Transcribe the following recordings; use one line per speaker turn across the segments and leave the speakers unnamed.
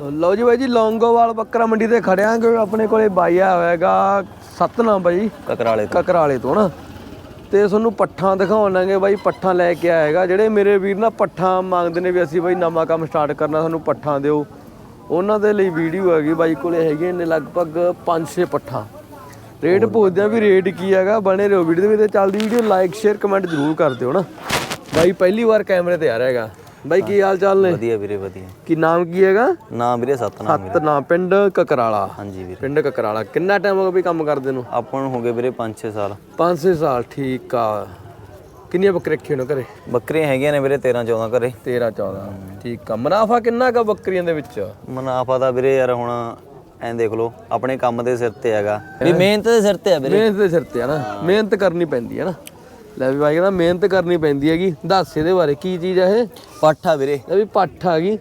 ਲਓ ਜੀ ਬਾਈ ਜੀ ਲੌਂਗੋਵਾਲ ਬੱਕਰਾ ਮੰਡੀ ਤੇ ਖੜਿਆ ਕਿ ਆਪਣੇ ਕੋਲੇ ਬਾਈ ਆ ਹੋਏਗਾ ਸਤਨਾਮ ਬਾਈ
ਕਕਰਾਲੇ ਤੋਂ।
ਕਕਰਾਲੇ ਤੋਂ ਨਾ। ਤੇ ਤੁਹਾਨੂੰ ਪੱਠਾਂ ਦਿਖਾਉਣਾਂਗੇ ਬਾਈ ਪੱਠਾਂ ਲੈ ਕੇ ਆਏਗਾ ਜਿਹੜੇ ਮੇਰੇ ਵੀਰ ਨਾ ਪੱਠਾਂ ਮੰਗਦੇ ਨੇ ਵੀ ਅਸੀਂ ਬਾਈ ਨਵਾਂ ਕੰਮ ਸਟਾਰਟ ਕਰਨਾ ਸਾਨੂੰ ਪੱਠਾਂ ਦਿਓ। ਉਹਨਾਂ ਦੇ ਲਈ ਵੀਡੀਓ ਹੈਗੀ ਬਾਈ ਕੋਲੇ ਹੈਗੇ ਨੇ ਲਗਭਗ 5-6 ਪੱਠਾਂ। ਰੇਟ ਪੁੱਛਦੇ ਆ ਵੀ ਰੇਟ ਕੀ ਹੈਗਾ ਬਣੇ ਰਹੋ ਵੀਡੀਓ ਦੇ ਵਿੱਚ। ਚੱਲਦੀ ਵੀਡੀਓ ਲਾਈਕ ਸ਼ੇਅਰ ਕਮੈਂਟ ਜ਼ਰੂਰ ਕਰ ਦਿਓ ਨਾ। ਬਾਈ ਪਹਿਲੀ ਵਾਰ ਕੈਮਰੇ ਤੇ ਆ ਰਿਹਾ ਹੈਗਾ। ਬਾਈ ਕੀ ਹਾਲ ਚਾਲ ਨੇ?
ਵਧੀਆ ਵੀਰੇ ਵਧੀਆ।
ਕੀ ਨਾਮ ਕੀ ਹੈਗਾ?
ਨਾਮ ਵੀਰੇ ਸਤਨਾਮ ਮੇਰਾ
ਸਤਨਾਮ ਪਿੰਡ ਕਕਰਾਲਾ।
ਹਾਂਜੀ ਵੀਰੇ।
ਪਿੰਡ ਕਕਰਾਲਾ। ਕਿੰਨਾ ਟਾਈਮ ਹੋ ਗਿਆ ਵੀ ਕੰਮ ਕਰਦੇ ਨੂੰ?
ਆਪਾਂ ਨੂੰ ਹੋ ਗਏ ਵੀਰੇ 5-6 ਸਾਲ।
5-6 ਸਾਲ ਠੀਕ ਆ। ਕਿੰਨੀਆਂ ਬੱਕਰੇ ਰੱਖੇ ਨੇ ਘਰੇ?
ਬੱਕਰੀਆਂ ਹੈਗੀਆਂ ਨੇ ਵੀਰੇ 13-14 ਘਰੇ।
13 14 ਠੀਕ ਆ। ਮੁਨਾਫਾ ਕਿੰਨਾ ਕਾ ਬੱਕਰੀਆਂ ਦੇ ਵਿੱਚ?
ਮੁਨਾਫਾ ਤਾਂ ਵੀਰੇ ਯਾਰ ਹੁਣ ਐਂ ਦੇਖ ਲਓ ਆਪਣੇ ਕੰਮ ਦੇ ਸਿਰ ਤੇ ਹੈਗਾ। ਵੀ ਮਿਹਨਤ ਦੇ ਸਿਰ ਤੇ ਆ ਵੀਰੇ।
ਮਿਹਨਤ ਦੇ ਸਿਰ ਤੇ ਆ ਨਾ। ਮਿਹਨਤ ਕਰਨੀ ਪੈਂਦੀ ਹੈ ਨਾ। ਲੈ ਵੀ ਬਾਈ ਕਹਿੰਦਾ ਮਿਹਨਤ ਕਰਨੀ ਪੈਂਦੀ ਹੈਗੀ। ਦੱਸ ਇਹਦੇ ਬਾਰੇ ਕੀ ਚੀਜ਼ ਆ ਇਹ?
ਪਾਠਾ ਵੀਰੇ।
ਇਹ ਵੀ ਪੱਠ ਆ ਗਈ।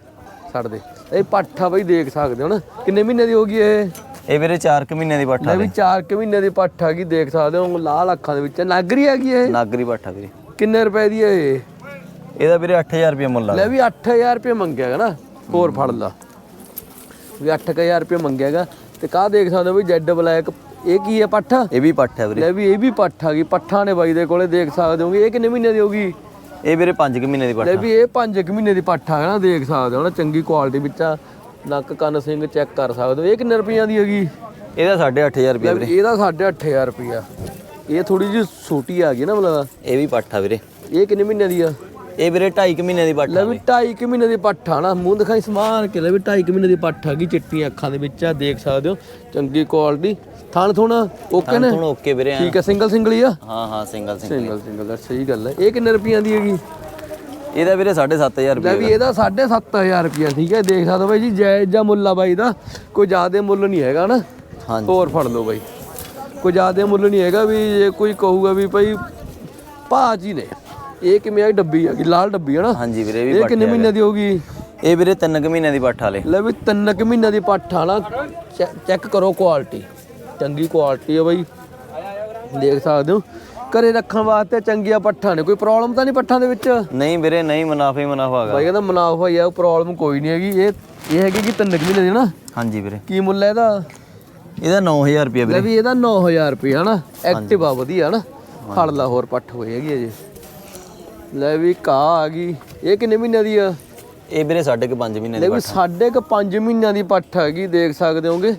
ਛੱਡ ਦੇ। ਇਹ ਪੱਠ ਬਈ ਦੇਖ ਸਕਦੇ ਹੋ ਨਾ। ਕਿੰਨੇ ਮਹੀਨੇ ਦੀ ਹੋ ਗਈ ਇਹ?
ਇਹ ਵੀਰੇ 4 ਕੁ ਮਹੀਨਿਆਂ ਦੀ ਪਾਠਾ
ਲੈ ਵੀ 4 ਕਿ ਮਹੀਨੇ ਦੀ ਪੱਠ ਆ ਗਈ ਦੇਖ ਸਕਦੇ ਹੋ। ਲਾਲ ਅੱਖਾਂ ਦੇ ਵਿੱਚ। ਨਾਗਰੀ ਹੈਗੀ ਇਹ?
ਨਾਗਰੀ ਪਾਠਾ ਵੀਰੇ।
ਕਿੰਨੇ ਰੁਪਏ ਦੀ ਹੈ ਇਹ?
ਇਹਦਾ ਵੀਰੇ 8000 ਰੁਪਏ ਮੁੱਲ ਆ
ਲੈ ਵੀ 8000 ਰੁਪਏ ਮੰਗਿਆਗਾ ਨਾ ਹੋਰ ਫੜ ਲਾ। ਵੀ 8000 ਰੁਪਏ ਮੰਗਿਆਗਾ ਤੇ ਕਾਹ ਦੇਖ ਸਕਦੇ ਹੋ ਵੀ ਜੈਡ ਬਲੈਕ ਇਹ ਕੀ ਹੈ ਪੱਠ?
ਇਹ ਵੀ ਪਾਠਾ ਵੀਰੇ।
ਲੈ ਵੀ ਇਹ ਵੀ ਪੱਠ ਆ ਗਈ। ਪੱਠਾਂ ਨੇ ਬਾਈ ਦੇ ਕੋਲੇ ਦੇਖ ਸਕਦੇ ਹੋਗੇ। ਇਹ ਕਿੰਨੇ ਮਹੀਨੇ ਦੀ ਹੋਗੀ
ਇਹ ਵੀਰੇ 5 ਕੁ ਮਹੀਨੇ ਦੀ
ਲੈ
ਪਾਠਾ
ਵੀ ਇਹ 5 ਮਹੀਨੇ ਦੀ ਪੱਠ ਆ ਨਾ ਦੇਖ ਸਕਦੇ ਹੋ ਨਾ ਚੰਗੀ ਕੁਆਲਿਟੀ ਵਿੱਚ ਆ। ਨੱਕ ਕੰਨ ਸਿੰਘ ਚੈੱਕ ਕਰ ਸਕਦੇ ਹੋ। ਇਹ ਕਿੰਨੇ ਰੁਪਈਆਂ ਦੀ ਹੈਗੀ?
ਇਹਦਾ 8500 ਰੁਪਏ
ਲੈ
ਵੀਰੇ।
ਇਹਦਾ 8500 ਰੁਪਈਆ। ਇਹ ਥੋੜੀ ਜਿਹੀ ਛੋਟੀ ਆ ਗਈ ਨਾ ਮਤਲਬ
ਇਹ ਵੀ ਪਾਠਾ ਵੀਰੇ।
ਇਹ ਕਿੰਨੇ ਮਹੀਨੇ ਦੀ ਆ?
ਇਹ ਵੀਰੇ 2.5 ਮਹੀਨੇ ਦੀ
ਲੈ
ਪਾਠਾ
ਵੀ 2.5 ਮਹੀਨੇ ਦੀ ਪੱਠ ਆ ਨਾ ਮੂੰਹ ਦਿਖਾਈ ਸਮਾਰ ਕੇ ਲੈ ਵੀ 2.5 ਮਹੀਨੇ ਦੀ ਪੱਠ ਆ ਗਈ ਚਿੱਟੀਆਂ ਅੱਖਾਂ ਦੇ ਵਿੱਚ ਆ ਦੇਖ ਸਕਦੇ ਹੋ ਚੰਗੀ ਕੁਆਲਿਟੀ ਥਣ ਥੁਣ ਓਕੇ ਨੇ?
ਹੁਣ ਓਕੇ ਵੀਰੇ।
ਠੀਕ ਹੈ ਸਿੰਗਲ ਸਿੰਗਲ ਹੀ ਆ?
ਹਾਂ ਹਾਂ ਸਿੰਗਲ ਸਿੰਗਲ
ਸਿੰਗਲ ਸਿੰਗਲ ਸਹੀ ਗੱਲ ਹੈ ਇਹ ਕਿੰਨੇ ਰੁਪਈਆਂ ਦੀ ਹੈਗੀ?
ਇਹਦਾ ਵੀਰੇ 7500 ਰੁਪਏ
ਲੈ ਵੀ ਇਹਦਾ 7500 ਰੁਪਈਆ ਠੀਕ ਹੈ ਦੇਖ ਸਕਦੇ ਹੋ ਬਾਈ ਜੀ ਜਾਇਜ਼ ਜਾਂ ਮੁੱਲ ਆ ਬਾਈ ਦਾ। ਕੋਈ ਜ਼ਿਆਦਾ ਮੁੱਲ ਨਹੀਂ ਹੈਗਾ ਨਾ।
ਹਾਂਜੀ।
ਹੋਰ ਫੜ ਲਓ ਬਾਈ। ਕੋਈ ਜ਼ਿਆਦਾ ਮੁੱਲ ਨਹੀਂ ਹੈਗਾ ਵੀ ਜੇ ਕੋਈ ਕਹੂਗਾ ਵੀ ਭਾਈ ਭਾਜੀ ਨੇ। ਇਹ ਕਿਵੇਂ ਆ? ਡੱਬੀ ਹੈਗੀ ਲਾਲ ਡੱਬੀ ਹੈ ਨਾ।
ਹਾਂਜੀ ਵੀਰੇ ਇਹ ਵੀ
ਇਹ ਕਿੰਨੇ ਮਹੀਨੇ ਦੀ ਹੋਗੀ
ਇਹ ਵੀਰੇ 3 ਕੁ ਮਹੀਨਿਆਂ ਦੀ ਪਾਠਾ ਲੈ
ਲੈ ਵੀ ਤਿੰਨ ਕੁ ਮਹੀਨੇ ਦੀ ਪੱਠ ਆ ਨਾ। ਚੈੱਕ ਕਰੋ ਕੁਆਲਿਟੀ ਚੰਗੀ ਕੁਆਲਿਟੀ ਹੈ ਬਾਈ। ਦੇਖ ਸਕਦੇ ਹੋ। ਘਰੇ ਰੱਖਣ ਵਾਸਤੇ ਚੰਗੀਆਂ ਪੱਠਾਂ ਨੇ। ਕੋਈ ਪ੍ਰੋਬਲਮ ਤਾਂ ਨਹੀਂ ਪੱਠਾਂ ਦੇ ਵਿੱਚ?
ਨਹੀਂ ਵੀਰੇ ਨਹੀਂ ਮੁਨਾਫਾ ਹੀ ਮੁਨਾਫਾ ਹੈਗਾ।
ਬਾਈ ਕਹਿੰਦਾ ਮੁਨਾਫਾ ਹੀ ਆ ਪ੍ਰੋਬਲਮ ਕੋਈ ਨਹੀਂ ਹੈਗੀ। ਇਹ ਇਹ ਹੈਗੀ ਕਿ ਤਿੰਨ ਕੁ ਮਹੀਨੇ ਦੀ ਨਾ?
ਹਾਂਜੀ ਵੀਰੇ।
ਕੀ ਮੁੱਲ ਹੈ ਇਹਦਾ?
ਇਹਦਾ 9000 ਰੁਪਏ
ਲੈ
ਵੀਰੇ।
ਵੀ ਇਹਦਾ 9000 ਰੁਪਏ ਹਨਾ ਐਕਟਿਵ ਆ ਵਧੀਆ ਹਨਾ ਫੜ ਲਾ ਹੋਰ ਪੱਠ ਹੋਈ ਹੈਗੀ ਅਜੇ। ਲੈ ਵੀ ਕਾ ਆ ਗਈ। ਇਹ ਕਿੰਨੇ ਮਹੀਨਿਆਂ ਦੀ ਆ?
ਇਹ ਵੀਰੇ ਸਾਢੇ ਕੁ 5 ਮਹੀਨੇ
ਲੈ
ਦੀ
ਵੀ ਸਾਢੇ ਕ 5 ਮਹੀਨਿਆਂ ਦੀ ਪੱਠ ਹੈਗੀ ਦੇਖ ਸਕਦੇ ਹੋਗੇ।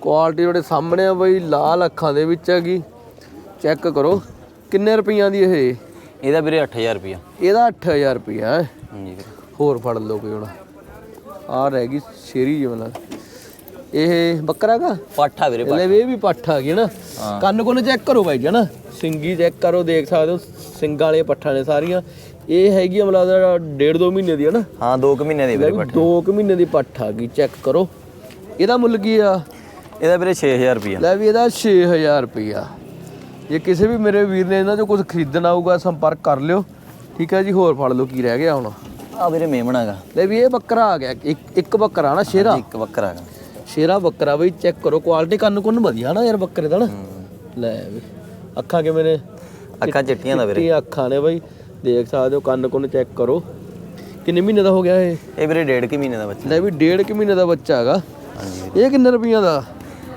ਕੁਆਲਿਟੀ ਤੁਹਾਡੇ ਸਾਹਮਣੇ ਆ ਬਈ ਲਾਲ ਅੱਖਾਂ ਦੇ ਵਿੱਚ ਹੈਗੀ। ਚੈੱਕ ਕਰੋ ਕਿੰਨੇ ਰੁਪਈਆਂ ਦੀ ਇਹ?
ਇਹਦਾ ਵੀਰੇ 8000 ਰੁਪਏ
ਇਹਦਾ 8000 ਰੁਪਈਆ ਹੈ।
ਹਾਂਜੀ ਵੀਰੇ।
ਹੋਰ ਫੜ ਲਓ ਕੋਈ ਹੁਣ। ਆ ਰਹਿ ਗਈ ਸ਼ੇਰੀ ਜਿਹਾ ਇਹ ਬੱਕਰਾ ਕਾ
ਪਾਠਾ ਵੀਰੇ
ਲੈ ਵੀ ਇਹ ਵੀ ਪੱਠ ਆ ਗਈ ਨਾ। ਕੰਨ ਕੋਨ ਚੈੱਕ ਕਰੋ ਬਾਈ ਜੀ ਨਾ? ਸਿੰਗੀ ਚੈੱਕ ਕਰੋ ਦੇਖ ਸਕਦੇ ਹੋ। ਸਿੰਗਾਂ ਵਾਲੇ ਪੱਠਾਂ ਨੇ ਸਾਰੀਆਂ। ਇਹ ਹੈਗੀ ਆ ਮਤਲਬ ਡੇਢ ਦੋ ਮਹੀਨੇ ਦੀ ਹੈ ਨਾ।
ਹਾਂ 2 ਕੁ ਮਹੀਨੇ ਦੀ ਵੀਰੇ ਪਾਠਾ।
ਦੋ ਕੁ ਮਹੀਨੇ ਦੀ ਪੱਠ ਆ ਗਈ ਚੈੱਕ ਕਰੋ। ਇਹਦਾ ਮੁੱਲ ਕੀ ਆ?
ਇਹਦਾ ਵੀਰੇ 6000 ਰੁਪਏ
ਲੈ ਵੀ ਇਹਦਾ 6000 ਰੁਪਈਆ। ਜੇ ਕਿਸੇ ਵੀ ਮੇਰੇ ਵੀਰ ਨੇ ਇਹਨਾਂ ਚੋਂ ਕੁਝ ਖਰੀਦਣਾ ਹੋਊਗਾ ਸੰਪਰਕ ਕਰ ਲਿਓ। ਠੀਕ ਹੈ ਜੀ ਹੋਰ ਫੜ ਲਓ ਕੀ ਰਹਿ ਗਿਆ ਹੁਣ।
ਆ ਵੀਰੇ ਮੇਮਣਾਗਾ
ਲੈ ਵੀ ਇਹ ਬੱਕਰਾ ਆ ਗਿਆ ਇੱਕ ਇੱਕ ਬੱਕਰਾ ਨਾ ਸ਼ੇਰਾ।
ਇੱਕ ਬੱਕਰਾ ਹੈਗਾ।
ਸ਼ੇਰਾ ਬੱਕਰਾ ਬਈ ਚੈੱਕ ਕਰੋ ਕੁਆਲਿਟੀ ਕੰਨ ਕੁੰਨ ਵਧੀਆ ਨਾ ਯਾਰ ਬੱਕਰੇ ਦਾ ਨਾ। ਲੈ ਵੀ ਅੱਖਾਂ ਕਿਵੇਂ ਨੇ?
ਅੱਖਾਂ ਚਿੱਟੀਆਂ ਦਾ ਵੀਰੇ।
ਚਿੱਟੀਆਂ ਅੱਖਾਂ ਨੇ ਬਈ? ਦੇਖ ਸਕਦੇ ਹੋ ਕੰਨ ਕੁੰਨ ਚੈੱਕ ਕਰੋ। ਕਿੰਨੇ ਮਹੀਨੇ ਦਾ ਹੋ ਗਿਆ ਇਹ?
ਇਹ ਵੀਰੇ ਡੇਢ ਕੁ ਮਹੀਨੇ ਦਾ ਬੱਚਾ।
ਲੈ ਵੀ ਡੇਢ ਕੁ ਮਹੀਨੇ ਦਾ ਬੱਚਾ ਹੈਗਾ।
ਹਾਂਜੀ।
ਇਹ ਕਿੰਨੇ ਰੁਪਈਆਂ ਦਾ?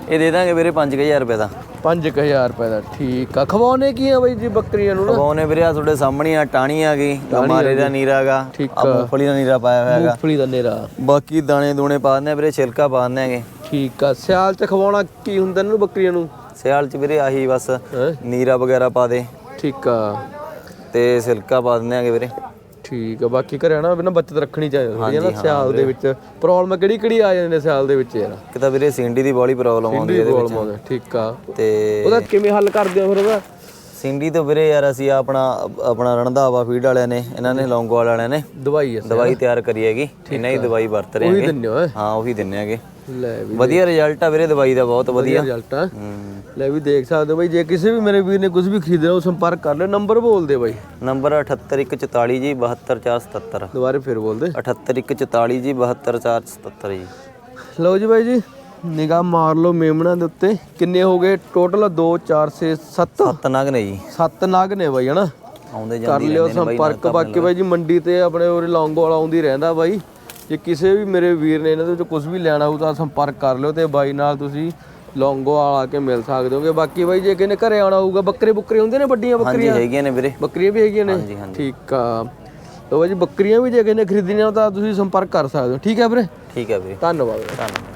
ਇਹ ਦੇ ਦਾਂਗੇ ਵੀਰੇ 5000 ਰੁਪਏ ਦਾ।
5000 ਰੁਪਏ ਦਾ ਠੀਕ ਆ। ਖਵਾਉਣੇ ਕੀ ਆ ਬਈ ਜੀ ਬੱਕਰੀਆਂ ਨੂੰ ਨਾ?
ਉਹਨੇ ਵੀਰੇ ਆ ਤੁਹਾਡੇ ਸਾਹਮਣੇ ਆ ਟਾਣੀ ਆ ਗਈ ਮਾਰੇ ਦਾ ਨੀਰਾਗਾ
ਠੀਕ
ਆ। ਮੂੰਗਫਲੀ ਦਾ ਨੀਰਾ ਪਾਇਆ ਹੋਇਆ ਹੈਗਾ।
ਮੂੰਗਫਲੀ ਦਾ ਨੇਰਾ।
ਬਾਕੀ ਦਾਣੇ ਦੂਣੇ ਪਾ ਦਿੰਦੇ ਆ ਵੀਰੇ ਛਿਲਕਾ ਪਾ ਦਿੰਦੇ ਆਗੇ
ਠੀਕ ਆ। ਸਿਆਲ ਚ ਖਵਾਉਣਾ ਕੀ ਹੁੰਦਾ ਇਹਨਾਂ ਨੂੰ ਬੱਕਰੀਆਂ ਨੂੰ?
ਸਿਆਲ ਚ ਵੀਰੇ ਆਹੀ ਬਸ
ਹੈ?
ਨੀਰਾ ਵਗੈਰਾ ਪਾ ਦੇ।
ਠੀਕ ਆ।
ਤੇ ਸਿਲਕਾ ਪਾ ਦਿੰਦੇ ਆਗੇ ਵੀਰੇ।
ਠੀਕ ਆ ਬਾਕੀ ਘਰੇ ਨਾ ਬਿਨਾਂ ਬੱਚਤ ਰੱਖਣੀ ਚਾਹੀਦੀ ਹੈ ਨਾ ਸਿਆਲ ਦੇ ਵਿੱਚ। ਪ੍ਰੋਬਲਮ ਕਿਹੜੀ ਕਿਹੜੀ ਆ ਜਾਂਦੇ ਨੇ ਸਿਆਲ ਦੇ ਵਿੱਚ ਯਾਰ।
ਕਿ ਤਾਂ ਵੀਰੇ ਸਿੰਡੀ ਦੀ ਬੋਲੀ ਪ੍ਰੋਬਲਮ ਆਉਂਦੀ ਹੈ ਇਹਦੇ ਵਿੱਚ।
ਠੀਕ ਆ।
ਤੇ
ਉਹਦਾ ਕਿਵੇਂ ਹੱਲ ਕਰਦੇ ਹੋ ਫਿਰ ਉਹਦਾ?
ਸਿੰਡੀ ਤੋਂ ਵੀਰੇ ਯਾਰ ਅਸੀਂ ਆਪਣਾ ਆਪਣਾ ਰਣਧਾਵਾ ਫੀਡ ਵਾਲਿਆਂ ਨੇ ਇਹਨਾਂ ਨੇ ਲੌਂਗੋਵਾਲ ਵਾਲਿਆਂ ਨੇ
ਦਵਾਈ ਹੈ
ਦਵਾਈ ਤਿਆਰ ਕਰੀ ਹੈਗੀ। ਇਹਨਾਂ ਦੀ ਦਵਾਈ ਵਰਤ ਰਹੇ
ਉਹੀ
ਹੈਗੇ।
ਦਿੰਨੇ ਓਏ।
ਹਾਂ ਉਹੀ ਦਿੰਨੇ ਹੈਗੇ।
ਲੈ ਵੀ
ਵਧੀਆ ਰਿਜ਼ਲਟ ਆ ਵੀਰੇ ਦਵਾਈ ਦਾ ਬਹੁਤ ਵਧੀਆ
ਰਿਜ਼ਲਟ ਆ।
ਹੂੰ।
ਲੈ ਵੀ ਦੇਖ ਸਕਦੇ ਹੋ ਬਾਈ ਜੇ ਕਿਸੇ ਵੀ ਮੇਰੇ ਵੀਰ ਨੇ ਕੁਝ ਵੀ ਖਰੀਦਣਾ ਉਹ ਸੰਪਰਕ ਕਰ ਲਿਓ। ਨੰਬਰ ਬੋਲ ਦੇ ਬਾਈ।
ਨੰਬਰ 78144 ਜੀ 72477
ਦੁਬਾਰੇ ਫਿਰ ਬੋਲ ਦੇ
78144 ਜੀ 72477 ਜੀ।
ਲਓ ਜੀ ਬਾਈ ਜੀ। ਨਿਗਾਹ ਮਾਰ ਲਓ ਮੇਮਣਾ ਦੇ ਉੱਤੇ। ਕਿੰਨੇ ਹੋ ਗਏ? ਟੋਟਲ 2 4 6 7
ਸੱਤ ਨਗ ਨੇ ਜੀ।
7 ਨਾਗ ਨੇ ਬਾਈ ਹਨਾ?
ਆਉਂਦੇ
ਕਰ
ਜਾਂਦੇ
ਲਿਓ ਸੰਪਰਕ ਬਾਕੀ ਬਾਈ ਜੀ ਮੰਡੀ ਤੇ ਆਪਣੇ ਉਰੇ ਲੌਂਗੋ ਵਾਲਾ ਆਉਂਦੀ ਰਹਿੰਦਾ ਬਾਈ। ਜੇ ਕਿਸੇ ਵੀ ਮੇਰੇ ਵੀਰ ਨੇ ਇਹਨਾਂ ਦੇ ਵਿੱਚੋਂ ਕੁਝ ਵੀ ਲੈਣਾ ਹੋਊ ਤਾਂ ਸੰਪਰਕ ਕਰ ਲਿਓ ਤੇ ਬਾਈ ਨਾਲ ਤੁਸੀਂ ਲੌਂਗੋਵਾਲ ਆ ਕੇ ਮਿਲ ਸਕਦੇ ਹੋਗੇ। ਬਾਕੀ ਬਾਈ ਜੇ ਕਿਨੇ ਘਰੇ ਆਉਣਾ ਹੋਊਗਾ ਬੱਕਰੇ ਬੁੱਕਰੇ ਹੁੰਦੇ ਨੇ ਵੱਡੀਆਂ
ਹਾਂਜੀ
ਬੱਕਰੀਆਂ?
ਹੈਗੀਆਂ ਨੇ ਵੀਰੇ।
ਬੱਕਰੀਆਂ ਵੀ ਹੈਗੀਆਂ ਨੇ?
ਹਾਂਜੀ ਹਾਂਜੀ।
ਠੀਕ ਆ। ਲੋ ਬਾਈ ਜੀ ਬੱਕਰੀਆਂ ਵੀ ਜੇ ਕਿਸੇ ਨੇ ਖਰੀਦਣੀਆਂ ਤਾਂ ਤੁਸੀਂ ਸੰਪਰਕ ਕਰ ਸਕਦੇ ਹੋ। ਠੀਕ ਹੈ ਵੀਰੇ?
ਠੀਕ ਹੈ ਵੀਰੇ।
ਧੰਨਵਾਦ।
ਧੰਨਵਾਦ।